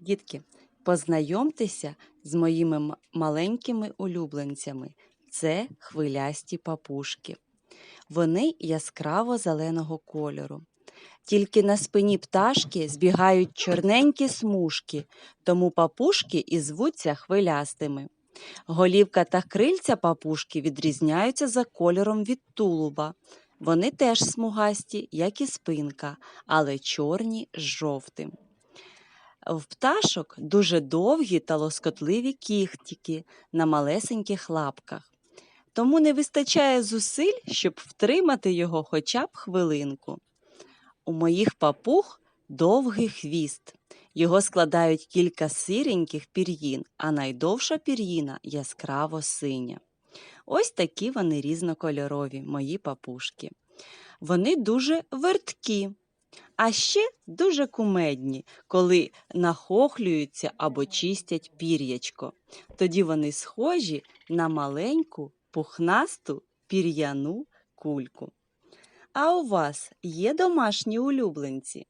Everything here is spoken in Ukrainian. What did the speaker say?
Дітки, познайомтеся з моїми маленькими улюбленцями. Це хвилясті папушки. Вони яскраво зеленого кольору. Тільки на спині пташки збігають чорненькі смужки, тому папушки і звуться хвилястими. Голівка та крильця папушки відрізняються за кольором від тулуба. Вони теж смугасті, як і спинка, але чорні з жовтим. В пташок дуже довгі та лоскотливі кіхтики на малесеньких лапках. Тому не вистачає зусиль, щоб втримати його хоча б хвилинку. У моїх папуг довгий хвіст. Його складають кілька сиреньких пір'їн, а найдовша пір'їна яскраво синя. Ось такі вони різнокольорові, мої папушки. Вони дуже верткі, а ще дуже кумедні, коли нахохлюються або чистять пір'ячко. Тоді вони схожі на маленьку пухнасту пір'яну кульку. А у вас є домашні улюбленці?